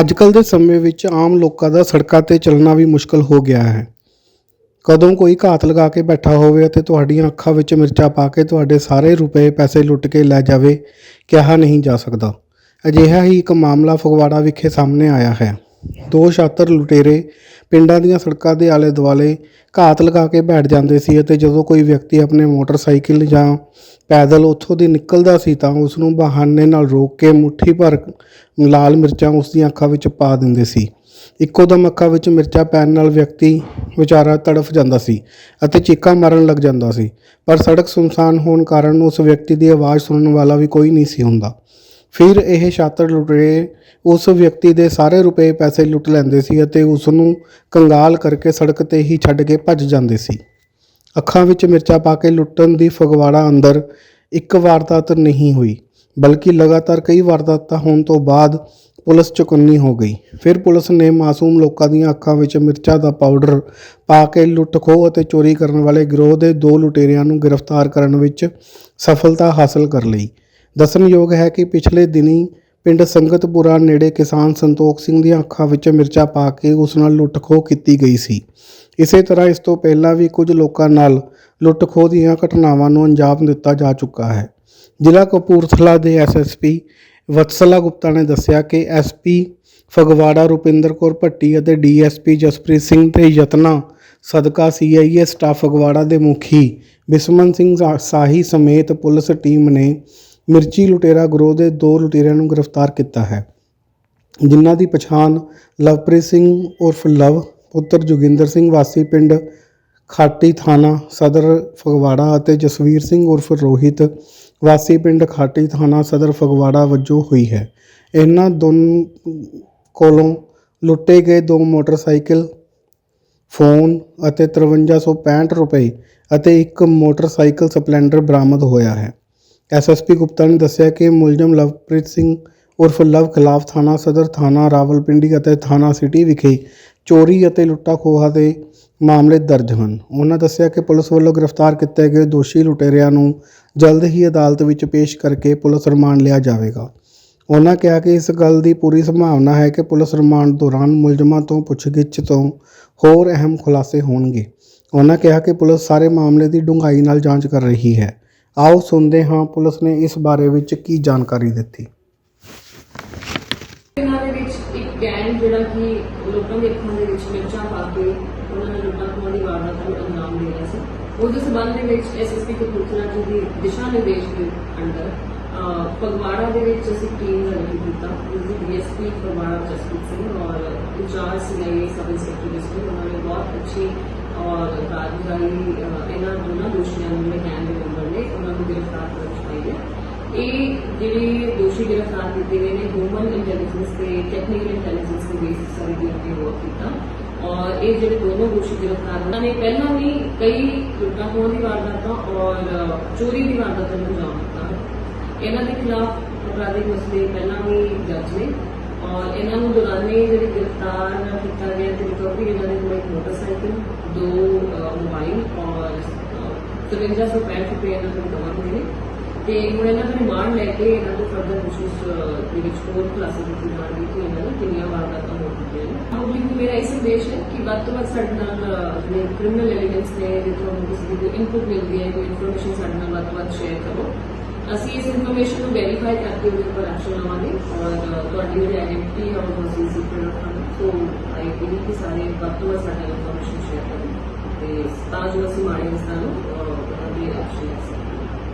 ਅੱਜਕੱਲ ਦੇ ਸਮੇਂ ਵਿੱਚ ਆਮ ਲੋਕਾਂ ਦਾ ਸੜਕਾਂ ਤੇ ਚੱਲਣਾ ਵੀ ਮੁਸ਼ਕਲ ਹੋ ਗਿਆ ਹੈ। ਕਦੋਂ ਕੋਈ ਘਾਤ ਲਗਾ ਕੇ ਬੈਠਾ ਹੋਵੇ ਅਤੇ ਤੁਹਾਡੀਆਂ ਅੱਖਾਂ ਵਿੱਚ ਮਿਰਚਾਂ ਪਾ ਕੇ ਤੁਹਾਡੇ ਸਾਰੇ ਰੁਪਏ ਪੈਸੇ ਲੁੱਟ ਕੇ ਲੈ ਜਾਵੇ, ਕਿਹਾ ਨਹੀਂ ਜਾ ਸਕਦਾ। ਅਜਿਹਾ ਹੀ ਇੱਕ ਮਾਮਲਾ ਫਗਵਾੜਾ ਵਿਖੇ ਸਾਹਮਣੇ ਆਇਆ ਹੈ। ਦੋ ਛਾਤਰ ਲੁਟੇਰੇ ਪਿੰਡਾਂ ਦੀਆਂ ਸੜਕਾਂ ਦੇ ਆਲੇ ਦੁਆਲੇ ਘਾਤ ਲਗਾ ਕੇ ਬੈਠ ਜਾਂਦੇ ਸੀ ਅਤੇ ਜਦੋਂ ਕੋਈ ਵਿਅਕਤੀ ਆਪਣੇ ਮੋਟਰਸਾਈਕਲ ਜਾਂ ਪੈਦਲ ਉੱਥੋਂ ਦੀ ਨਿਕਲਦਾ ਸੀ ਤਾਂ ਉਸ ਨੂੰ ਬਹਾਨੇ ਨਾਲ ਰੋਕ ਕੇ ਮੁੱਠੀ ਭਰ ਲਾਲ ਮਿਰਚਾਂ ਉਸ ਦੀਆਂ ਅੱਖਾਂ ਵਿੱਚ ਪਾ ਦਿੰਦੇ ਸੀ। ਇੱਕੋ ਦਮ ਅੱਖਾਂ ਵਿੱਚ ਮਿਰਚਾਂ ਪੈਣ ਨਾਲ ਵਿਅਕਤੀ ਵਿਚਾਰਾ ਤੜਫ ਜਾਂਦਾ ਸੀ ਅਤੇ ਚੀਕਾਂ ਮਾਰਨ ਲੱਗ ਜਾਂਦਾ ਸੀ। ਪਰ ਸੜਕ ਸੁੰਨਸਾਨ ਹੋਣ ਕਾਰਨ ਉਸ ਵਿਅਕਤੀ ਦੀ ਆਵਾਜ਼ ਸੁਣਨ ਵਾਲਾ ਵੀ ਕੋਈ ਨਹੀਂ ਸੀ ਹੁੰਦਾ। ਫਿਰ ਇਹ ਛਾਤਰ ਲੁਟੇਰੇ ਉਸ ਵਿਅਕਤੀ ਦੇ ਸਾਰੇ ਰੁਪਏ ਪੈਸੇ ਲੁੱਟ ਲੈਂਦੇ ਸੀ ਅਤੇ ਉਸ ਨੂੰ ਕੰਗਾਲ ਕਰਕੇ ਸੜਕ ਤੇ ਹੀ ਛੱਡ ਕੇ ਭੱਜ ਜਾਂਦੇ ਸੀ। ਅੱਖਾਂ ਵਿੱਚ ਮਿਰਚਾਂ ਪਾ ਕੇ ਲੁੱਟਣ ਦੀ ਫਗਵਾੜਾ ਅੰਦਰ ਇੱਕ ਵਾਰਦਾਤ ਨਹੀਂ ਹੋਈ, ਬਲਕਿ ਲਗਾਤਾਰ ਕਈ ਵਾਰਦਾਤਾਂ ਹੋਣ ਤੋਂ ਬਾਅਦ ਪੁਲਿਸ ਚੁਕੰਨੀ ਹੋ ਗਈ। ਫਿਰ ਪੁਲਿਸ ਨੇ ਮਾਸੂਮ ਲੋਕਾਂ ਦੀਆਂ ਅੱਖਾਂ ਵਿੱਚ ਮਿਰਚਾਂ ਦਾ ਪਾਊਡਰ ਪਾ ਕੇ ਲੁੱਟ ਖੋਹ ਅਤੇ ਚੋਰੀ ਕਰਨ ਵਾਲੇ ਗਿਰੋਹ ਦੇ ਦੋ ਲੁਟੇਰਿਆਂ ਨੂੰ ਗ੍ਰਿਫਤਾਰ ਕਰਨ ਵਿੱਚ ਸਫਲਤਾ ਹਾਸਲ ਕਰ ਲਈ। ਦੱਸਣਯੋਗ ਹੈ ਕਿ ਪਿਛਲੇ ਦਿਨੀ ਪਿੰਡ ਸੰਗਤਪੁਰਾ ਨੇੜੇ ਕਿਸਾਨ ਸੰਤੋਖ ਸਿੰਘ ਦੀਆਂ ਅੱਖਾਂ ਵਿੱਚ ਮਿਰਚਾਂ ਪਾ ਕੇ ਉਸ ਨਾਲ ਲੁੱਟ ਖੋਹ ਕੀਤੀ ਗਈ ਸੀ। ਇਸੇ ਤਰ੍ਹਾਂ ਇਸ ਤੋਂ ਪਹਿਲਾਂ ਵੀ ਕੁਝ ਲੋਕਾਂ ਨਾਲ ਲੁੱਟ ਖੋਹ ਦੀਆਂ ਘਟਨਾਵਾਂ ਨੂੰ ਅੰਜਾਮ ਦਿੱਤਾ ਜਾ ਚੁੱਕਾ ਹੈ। ਜ਼ਿਲ੍ਹਾ ਕਪੂਰਥਲਾ ਦੇ ਐਸਐਸਪੀ ਵਤਸਲਾ ਗੁਪਤਾ ਨੇ ਦੱਸਿਆ ਕਿ ਐਸਪੀ ਫਗਵਾੜਾ, ਰੁਪਿੰਦਰ ਕੌਰ ਭੱਟੀ ਅਤੇ ਡੀਐਸਪੀ ਜਸਪ੍ਰੀਤ ਸਿੰਘ ਦੇ ਯਤਨਾਂ ਸਦਕਾ ਸੀਆਈਏ ਸਟਾਫ ਫਗਵਾੜਾ ਦੇ ਮੁਖੀ ਬਿਸਮਨ ਸਿੰਘ ਸਾ- ਸਾਹੀ ਸਮੇਤ ਪੁਲਿਸ ਟੀਮ ਨੇ ਮਿਰਚੀ ਲੁਟੇਰਾ ਗਰੋਹ ਦੇ ਦੋ ਲੁਟੇਰਿਆਂ ਨੂੰ ਗ੍ਰਿਫਤਾਰ ਕੀਤਾ ਹੈ। ਜਿਨ੍ਹਾਂ ਦੀ ਪਛਾਣ ਲਵਪ੍ਰੀਤ ਸਿੰਘ ਉਰਫ ਲਵ, ਪੁੱਤਰ ਜੋਗਿੰਦਰ ਸਿੰਘ ਵਾਸੀ ਪਿੰਡ ਖਾਟੀ ਥਾਣਾ ਸਦਰ ਫਗਵਾੜਾ ਅਤੇ ਜਸਵੀਰ ਸਿੰਘ ਉਰਫ ਰੋਹਿਤ ਵਾਸੀ ਪਿੰਡ ਖਾਟੀ ਥਾਣਾ ਸਦਰ ਫਗਵਾੜਾ ਵਜੋਂ ਹੋਈ ਹੈ। ਇਹਨਾਂ ਦੋਨ ਕੋਲੋਂ ਲੁੱਟੇ ਗਏ ਦੋ ਮੋਟਰਸਾਈਕਲ, ਫੋਨ ਅਤੇ 5365 ਰੁਪਏ ਅਤੇ ਇੱਕ ਮੋਟਰਸਾਈਕਲ ਸਪਲੈਂਡਰ ਬਰਾਮਦ ਹੋਇਆ ਹੈ। ਐਸਐਸਪੀ ਗੁਪਤਾ ਨੇ ਦੱਸਿਆ ਕਿ ਮੁਲਜ਼ਮ ਲਵਪ੍ਰੀਤ ਸਿੰਘ ਉਰਫ ਲਵ ਖਿਲਾਫ ਥਾਣਾ ਸਦਰ, ਥਾਣਾ ਰਾਵਲਪਿੰਡੀ ਅਤੇ ਥਾਣਾ ਸਿਟੀ ਵਿਖੇ ਚੋਰੀ ਅਤੇ ਲੁੱਟਾ ਖੋਹਾ ਦੇ ਮਾਮਲੇ ਦਰਜ ਹਨ। ਉਹਨਾਂ ਦੱਸਿਆ ਕਿ ਪੁਲਿਸ ਵੱਲੋਂ ਗ੍ਰਿਫਤਾਰ ਕੀਤੇ ਗਏ ਦੋਸ਼ੀ ਲੁਟੇਰਿਆਂ ਨੂੰ ਜਲਦ ਹੀ ਅਦਾਲਤ ਵਿੱਚ ਪੇਸ਼ ਕਰਕੇ ਪੁਲਿਸ ਰਿਮਾਂਡ ਲਿਆ ਜਾਵੇਗਾ। ਉਹਨਾਂ ਕਿਹਾ ਕਿ ਇਸ ਗੱਲ ਦੀ ਪੂਰੀ ਸੰਭਾਵਨਾ ਹੈ ਕਿ ਪੁਲਿਸ ਰਿਮਾਂਡ ਦੌਰਾਨ ਮੁਲਜ਼ਮਾਂ ਤੋਂ ਪੁੱਛਗਿੱਛ ਤੋਂ ਹੋਰ ਅਹਿਮ ਖੁਲਾਸੇ ਹੋਣਗੇ। ਉਹਨਾਂ ਕਿਹਾ ਕਿ ਪੁਲਿਸ ਸਾਰੇ ਮਾਮਲੇ ਦੀ ਡੂੰਘਾਈ ਨਾਲ ਜਾਂਚ ਕਰ ਰਹੀ ਹੈ। ਆਓ ਸੁਣਦੇ ਹਾਂ ਪੁਲਿਸ ਨੇ ਇਸ ਬਾਰੇ ਵਿੱਚ ਕੀ ਜਾਣਕਾਰੀ ਦਿੱਤੀ। ਇਹਨਾਂ ਦੇ ਵਿੱਚ ਇੱਕ ਗੈਂਗ ਜਿਹੜਾ ਕਿ ਲੋਕਾਂ ਦੇ ਅੱਖਾਂ ਦੇ ਵਿੱਚ ਮਿਰਚਾਂ ਪਾ ਕੇ ਉਹਨਾਂ ਨੇ ਲੁੱਟਾਂ ਖੋਹਾਂ ਦੀ ਵਾਰਦਾਤ ਨੂੰ ਅੰਜਾਮ ਦੇ ਰਿਹਾ ਸੀ। ਉਸ ਸਬੰਧ ਦੇ ਵਿੱਚ ਐਸਐਸਪੀ ਕਪੂਰਥਲਾ ਜੀ ਦੀ ਦਿਸ਼ਾ ਨਿਰਦੇਸ਼ ਦੇ ਅੰਡਰ ਫਗਵਾੜਾ ਦੇ ਵਿੱਚ ਅਸੀਂ ਟੀਮ ਦਾ ਗਠਨ ਕੀਤਾ। ਉਸ ਦੀ ਡੀਐਸਪੀ ਫਗਵਾੜਾ ਜਸਪੀਤ ਸਿੰਘ ਔਰ incharge CIA sub inspector district ਉਹਨਾਂ ਨੇ ਬਹੁਤ ਅੱਛੀ ਔਰ ਕਾਰਗੁਜ਼ਾਰੀ ਅਹ, ਇਹਨਾਂ ਦੋਨਾਂ ਦੋਸ਼ੀਆਂ ਨੂੰ ਜਿਹੜੇ ਗੈਂਗ ਦੇ ਮੈਂਬਰ ਨੇ ਉਹਨਾਂ ਨੂੰ ਗ੍ਰਿਫਤਾਰ ਕਰਨ ਚ ਪਾਈ ਹੈ ਇਹ ਜਿਹੜੇ ਦੋਸ਼ੀ ਗ੍ਰਿਫਤਾਰ ਕੀਤੇ ਗਏ ਨੇ ਹਿਊਮਨ ਇੰਟੈਲੀਜੈਂਸ ਤੇ ਟੈਕਨੀਕਲ ਇੰਟੈਲੀਜੈਂਸ ਦੇ ਬੇਸਿਸ ਸਾਰੀ ਟੀਮ ਨੇ ਵਰਕ ਕੀਤਾ। ਔਰ ਇਹ ਜਿਹੜੇ ਦੋਨੋਂ ਦੋਸ਼ੀ ਗ੍ਰਿਫਤਾਰ ਉਹਨਾਂ ਨੇ ਪਹਿਲਾਂ ਵੀ ਕਈ ਲੁੱਟਾਂ ਖੋਹਾਂ ਦੀ ਵਾਰਦਾਤਾਂ ਔਰ ਚੋਰੀ ਦੀ ਵਾਰਦਾਤਾਂ ਨੂੰ ਅੰਜਾਮ ਦਿੱਤਾ। ਹੈ ਇਹਨਾਂ ਦੇ ਖਿਲਾਫ ਅਪਰਾਧਿਕ ਮਸਲੇ ਪਹਿਲਾਂ ਵੀ ਦਰਜ ਨੇ। ਔਰ ਇਹਨਾਂ ਨੂੰ ਦੌਰਾਨੇ ਜਿਹੜੇ ਗ੍ਰਿਫਤਾਰ ਕੀਤਾ ਗਿਆ ਤੇ ਰਿਕਵਰੀ ਇਹਨਾਂ ਦੇ ਕੋਲ ਇੱਕ ਮੋਟਰਸਾਈਕਲ ਦੋ ਮੋਬਾਈਲ ਔਰ ਅਹ, 5365 ਰੁਪਏ ਇਹਨਾਂ ਤੋਂ ਰਿਕਵਰ ਹੋਏ ਨੇ। ਤੇ ਹੁਣ ਇਹਨਾਂ ਦਾ ਰਿਮਾਂਡ ਲੈ ਕੇ ਇਹਨਾਂ ਨੂੰ ਫਰਦਰ ਪੁੱਛਗਿੱਛ ਦੇ ਵਿੱਚ ਹੋਰ ਕਲਾਸਿਸ ਦੀ ਰਿਮਾਂਡ ਦੀ ਕਿ ਇਹਨਾਂ ਨੂੰ ਕਿੰਨੀਆਂ ਵਾਰਦਾਤਾਂ ਹੋ ਚੁੱਕੀਆਂ ਨੇ। ਪਬਲਿਕ ਨੂੰ ਮੇਰਾ ਇਹ ਸੰਦੇਸ਼ ਹੈ ਕਿ ਵੱਧ ਤੋਂ ਵੱਧ ਸਾਡੇ ਨਾਲ ਅਹ, ਜਿਹੜੇ ਕ੍ਰਿਮੀਨਲ ਐਲੀਮੈਂਟਸ ਨੇ ਜੇ ਤੁਹਾਨੂੰ ਕਿਸੇ ਦੀ ਕੋਈ ਇਨਪੁਟ ਮਿਲਦੀ ਹੈ ਕੋਈ ਇਨਫੋਰਮੇਸ਼ਨ ਸਾਡੇ ਨਾਲ ਵੱਧ ਤੋਂ ਵੱਧ ਸ਼ੇਅਰ ਕਰੋ। ਅਸੀਂ ਇਸ ਇਨਫੋਰਮੇਸ਼ਨ ਨੂੰ ਵੈਰੀਫਾਈ ਕਰਕੇ ਉਹਦੇ ਉੱਪਰ ਐਕਸ਼ਨ ਲਵਾਂਗੇ ਔਰ ਤੁਹਾਡੀ ਜਿਹੜੀ ਆਇਡੈਂਟੀ ਹੈ ਉਹ ਅਸੀਂ ਸੀਕ੍ਰੇਟ ਰੱਖਾਂਗੇ। ਸੋ ਆਈ ਬਲੀਵ ਕਿ ਸਾਰੇ ਵੱਧ ਤੋਂ ਵੱਧ ਸਾਡੇ ਨਾਲ ਇਨਫੋਰਮੇਸ਼ਨ ਸ਼ੇਅਰ ਕਰਨ ਤੇ ਤਾਂ ਜੋ ਅਸੀਂ ਮਾੜੇ ਇਨਸਾਨਾਂ ਨੂੰ ਉਹਨਾਂ ਦੀ ਐਕਸ਼ਨ ਲੈ